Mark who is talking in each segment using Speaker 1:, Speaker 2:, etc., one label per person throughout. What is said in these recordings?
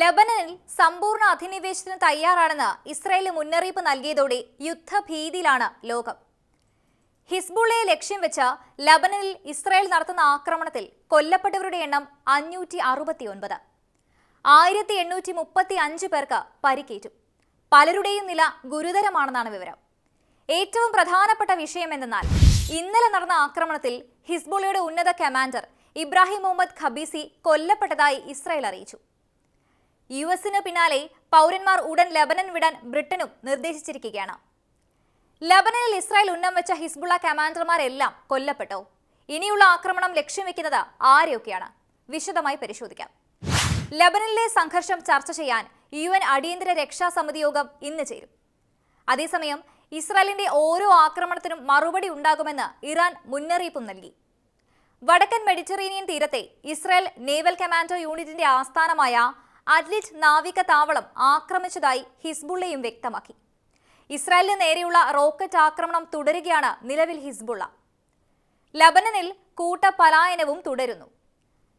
Speaker 1: ലബനനിൽ സമ്പൂർണ അധിനിവേശത്തിന് തയ്യാറാണെന്ന് ഇസ്രായേൽ മുന്നറിയിപ്പ് നൽകിയതോടെ യുദ്ധഭീതിയിലാണ് ലോകം. ഹിസ്ബുള്ളയെ ലക്ഷ്യം വെച്ച് ലബനനിൽ ഇസ്രായേൽ നടത്തുന്ന ആക്രമണത്തിൽ കൊല്ലപ്പെട്ടവരുടെ എണ്ണം അഞ്ഞൂറ്റി അറുപത്തിയൊൻപത് ആയിരത്തി എണ്ണൂറ്റി മുപ്പത്തി അഞ്ച് പേർക്ക് പരിക്കേറ്റു. പലരുടെയും നില ഗുരുതരമാണെന്നാണ് വിവരം. ഏറ്റവും പ്രധാനപ്പെട്ട വിഷയം എന്തെന്നാൽ ഇന്നലെ നടന്ന ആക്രമണത്തിൽ ഹിസ്ബുള്ളയുടെ ഉന്നത കമാൻഡർ ഇബ്രാഹിം മുഹമ്മദ് ഖബീസി കൊല്ലപ്പെട്ടതായി ഇസ്രായേൽ അറിയിച്ചു. യു എസിന് പിന്നാലെ പൗരന്മാർ ഉടൻ ലബനൻ വിടാൻ ബ്രിട്ടനും നിർദ്ദേശിച്ചിരിക്കുകയാണ്. ലബനനിൽ ഇസ്രായേൽ ഉന്നം വെച്ച ഹിസ്ബുള്ള കമാൻഡർമാരെല്ലാം കൊല്ലപ്പെട്ടു. ഇനിയുള്ള ആക്രമണം ലക്ഷ്യം വെക്കുന്നത് ആരെയൊക്കെയാണ്? വിശദമായി പരിശോധിക്കാം. ലബനനിലെ സംഘർഷം ചർച്ച ചെയ്യാൻ യു എൻ അടിയന്തര രക്ഷാ സമിതി യോഗം ഇന്ന് ചേരും. അതേസമയം ഇസ്രായേലിന്റെ ഓരോ ആക്രമണത്തിനും മറുപടി ഉണ്ടാകുമെന്ന് ഇറാൻ മുന്നറിയിപ്പും നൽകി. വടക്കൻ മെഡിറ്ററേനിയൻ തീരത്തെ ഇസ്രായേൽ നേവൽ കമാൻഡോ യൂണിറ്റിന്റെ ആസ്ഥാനമായ അഡ്ലിറ്റ് നാവിക താവളം ആക്രമിച്ചതായി ഹിസ്ബുള്ളയും വ്യക്തമാക്കി. ഇസ്രായേലിന് നേരെയുള്ള റോക്കറ്റ് ആക്രമണം തുടരുകയാണ് നിലവിൽ ഹിസ്ബുള്ള. ലബനനിൽ കൂട്ടപലായനവും തുടരുന്നു.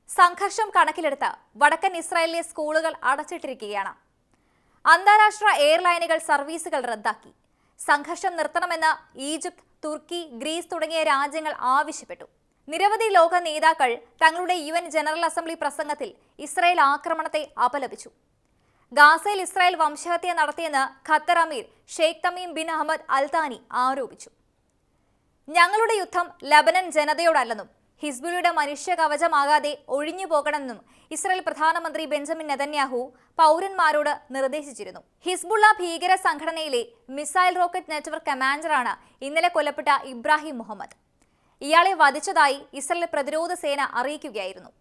Speaker 1: സംഘർഷം കണക്കിലെടുത്ത് വടക്കൻ ഇസ്രായേലിലെ സ്കൂളുകൾ അടച്ചിട്ടിരിക്കുകയാണ്. അന്താരാഷ്ട്ര എയർലൈനുകൾ സർവീസുകൾ റദ്ദാക്കി. സംഘർഷം നിർത്തണമെന്ന് ഈജിപ്ത് തുർക്കി ഗ്രീസ് തുടങ്ങിയ രാജ്യങ്ങൾ ആവശ്യപ്പെട്ടു. നിരവധി ലോക നേതാക്കൾ തങ്ങളുടെ യു എൻ ജനറൽ അസംബ്ലി പ്രസംഗത്തിൽ ഇസ്രായേൽ ആക്രമണത്തെ അപലപിച്ചു. ഗാസയിൽ ഇസ്രായേൽ വംശഹത്യ നടത്തിയെന്ന് ഖത്തർ അമീർ Sheikh Tamim bin Ahmad Al Thani ആരോപിച്ചു. ഞങ്ങളുടെ യുദ്ധം ലബനൻ ജനതയോടല്ലെന്നും ഹിസ്ബുലിയുടെ മനുഷ്യ കവചമാകാതെ ഒഴിഞ്ഞു പോകണമെന്നും ഇസ്രായേൽ പ്രധാനമന്ത്രി ബെഞ്ചമിൻ നെതന്യാഹു പൗരന്മാരോട് നിർദ്ദേശിച്ചിരുന്നു. ഹിസ്ബുള്ള ഭീകര സംഘടനയിലെ മിസൈൽ റോക്കറ്റ് നെറ്റ്വർക്ക് കമാൻഡറാണ് ഇന്നലെ കൊല്ലപ്പെട്ട ഇബ്രാഹിം മുഹമ്മദ്. ഇയാളെ വധിച്ചതായി ഇസ്രയേൽ പ്രതിരോധ സേന അറിയിക്കുകയായിരുന്നു.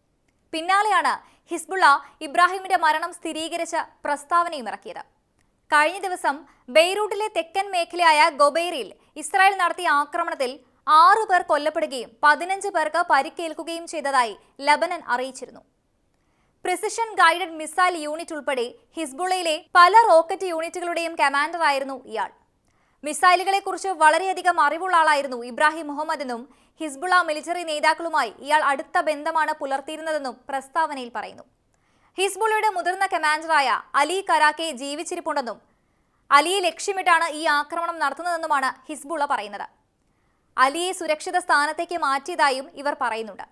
Speaker 1: പിന്നാലെയാണ് ഹിസ്ബുള്ള ഇബ്രാഹിമിന്റെ മരണം സ്ഥിരീകരിച്ച പ്രസ്താവനയും ഇറക്കിയത്. കഴിഞ്ഞ ദിവസം ബെയ്റൂട്ടിലെ തെക്കൻ മേഖലയായ ഗൊബൈറിൽ ഇസ്രായേൽ നടത്തിയ ആക്രമണത്തിൽ ആറു പേർ കൊല്ലപ്പെടുകയും പതിനഞ്ച് പേർക്ക് പരിക്കേൽക്കുകയും ചെയ്തതായി ലബനൻ അറിയിച്ചിരുന്നു. പ്രിസിഷൻ ഗൈഡഡ് മിസൈൽ യൂണിറ്റ് ഉൾപ്പെടെ ഹിസ്ബുളയിലെ പല റോക്കറ്റ് യൂണിറ്റുകളുടെയും കമാൻഡറായിരുന്നു ഇയാൾ. മിസൈലുകളെക്കുറിച്ച് വളരെയധികം അറിവുള്ള ആളായിരുന്നു ഇബ്രാഹിം മുഹമ്മദ് എന്നും ഹിസ്ബുള്ള മിലിറ്ററി നേതാക്കളുമായി ഇയാൾ അടുത്ത ബന്ധമാണ് പുലർത്തിയിരുന്നതെന്നും പ്രസ്താവനയിൽ പറയുന്നു. ഹിസ്ബുള്ളയുടെ മുതിർന്ന കമാൻഡറായ അലി കരാക്കെ ജീവിച്ചിരിപ്പുണ്ടെന്നും അലിയെ ലക്ഷ്യമിട്ടാണ് ഈ ആക്രമണം നടത്തുന്നതെന്നുമാണ് ഹിസ്ബുള പറയുന്നത്. അലിയെ സുരക്ഷിത സ്ഥാനത്തേക്ക് മാറ്റിയതായും ഇവർ പറയുന്നുണ്ട്.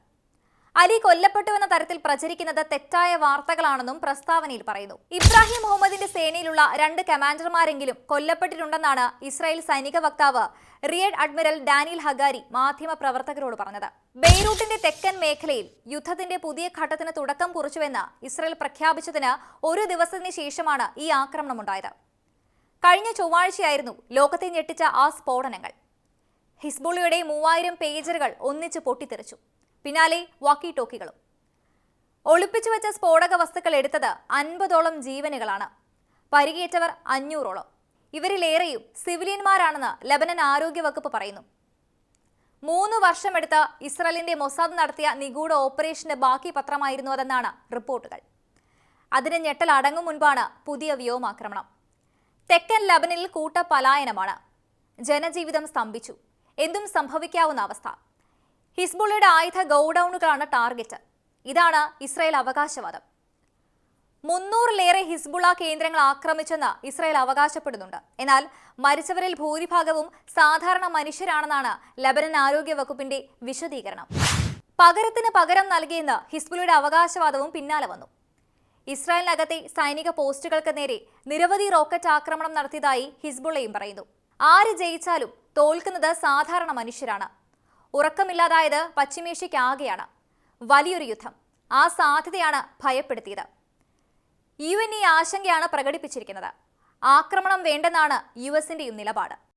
Speaker 1: അലി കൊല്ലപ്പെട്ടുവെന്ന തരത്തിൽ പ്രചരിക്കുന്നത് തെറ്റായ വാർത്തകളാണെന്നും പ്രസ്താവനയിൽ പറയുന്നു. ഇബ്രാഹിം മുഹമ്മദിന്റെ സേനയിലുള്ള രണ്ട് കമാൻഡർമാരെങ്കിലും കൊല്ലപ്പെട്ടിട്ടുണ്ടെന്നാണ് ഇസ്രായേൽ സൈനിക വക്താവ് റിയഡ് അഡ്മിറൽ ഡാനിയൽ ഹഗാരി മാധ്യമ പ്രവർത്തകരോട് പറഞ്ഞത്. ബെയ്റൂട്ടിന്റെ തെക്കൻ മേഖലയിൽ യുദ്ധത്തിന്റെ പുതിയ ഘട്ടത്തിന് തുടക്കം കുറിച്ചുവെന്ന് ഇസ്രായേൽ പ്രഖ്യാപിച്ചതിന് ഒരു ദിവസത്തിന് ശേഷമാണ് ഈ ആക്രമണം ആക്രമണമുണ്ടായത്. കഴിഞ്ഞ ചൊവ്വാഴ്ചയായിരുന്നു ലോകത്തെ ഞെട്ടിച്ച ആ സ്ഫോടനങ്ങൾ. ഹിസ്ബുളിയുടെ മൂവായിരം പേജറുകൾ ഒന്നിച്ച് പൊട്ടിത്തെറിച്ചു. പിന്നാലെ വാക്കി ടോക്കികളും ഒളിപ്പിച്ചു വെച്ച സ്ഫോടക വസ്തുക്കൾ എടുത്തത് അൻപതോളം ജീവനുകളാണ്. പരിക്കേറ്റവർ അഞ്ഞൂറോളം. ഇവരിലേറെയും സിവിലിയന്മാരാണെന്ന് ലബനൻ ആരോഗ്യ വകുപ്പ് പറയുന്നു. മൂന്ന് വർഷമെടുത്ത് ഇസ്രായേലിന്റെ മൊസാദ് നടത്തിയ നിഗൂഢ ഓപ്പറേഷന്റെ ബാക്കി പത്രമായിരുന്നു അതെന്നാണ് റിപ്പോർട്ടുകൾ. അതിന് ഞെട്ടൽ അടങ്ങും മുൻപാണ് പുതിയ വ്യോമാക്രമണം. തെക്കൻ ലബനിൽ കൂട്ട പലായനമാണ്. ജനജീവിതം സ്തംഭിച്ചു. എന്തും സംഭവിക്കാവുന്ന അവസ്ഥ. ഹിസ്ബുള്ളയുടെ ആയുധ ഗോഡൌണുകളാണ് ടാർഗറ്റ്. ഇതാണ് ഇസ്രായേൽ അവകാശവാദം. മുന്നൂറിലേറെ ഹിസ്ബുള കേന്ദ്രങ്ങൾ ആക്രമിച്ചെന്ന് ഇസ്രായേൽ അവകാശപ്പെടുന്നുണ്ട്. എന്നാൽ മരിച്ചവരിൽ ഭൂരിഭാഗവും സാധാരണ മനുഷ്യരാണെന്നാണ് ലബനൻ ആരോഗ്യ വകുപ്പിന്റെ വിശദീകരണം. പകരത്തിന് പകരം നൽകിയെന്ന് ഹിസ്ബുളയുടെ അവകാശവാദവും പിന്നാലെ വന്നു. ഇസ്രായേലിനകത്തെ സൈനിക പോസ്റ്റുകൾക്ക് നേരെ നിരവധി റോക്കറ്റ് ആക്രമണം നടത്തിയതായി ഹിസ്ബുള്ളയും പറയുന്നു. ആര് ജയിച്ചാലും തോൽക്കുന്നത് സാധാരണ മനുഷ്യരാണ്. ഉറക്കമില്ലാതായത് പശ്ചിമേഷ്യയ്ക്കാകെയാണ്. വലിയൊരു യുദ്ധം. ആ സാധ്യതയാണ് ഭയപ്പെടുത്തിയത്. യു എൻ ഈ ആശങ്കയാണ് പ്രകടിപ്പിച്ചിരിക്കുന്നത്. ആക്രമണം വേണ്ടെന്നാണ് യു എസിന്റെയും നിലപാട്.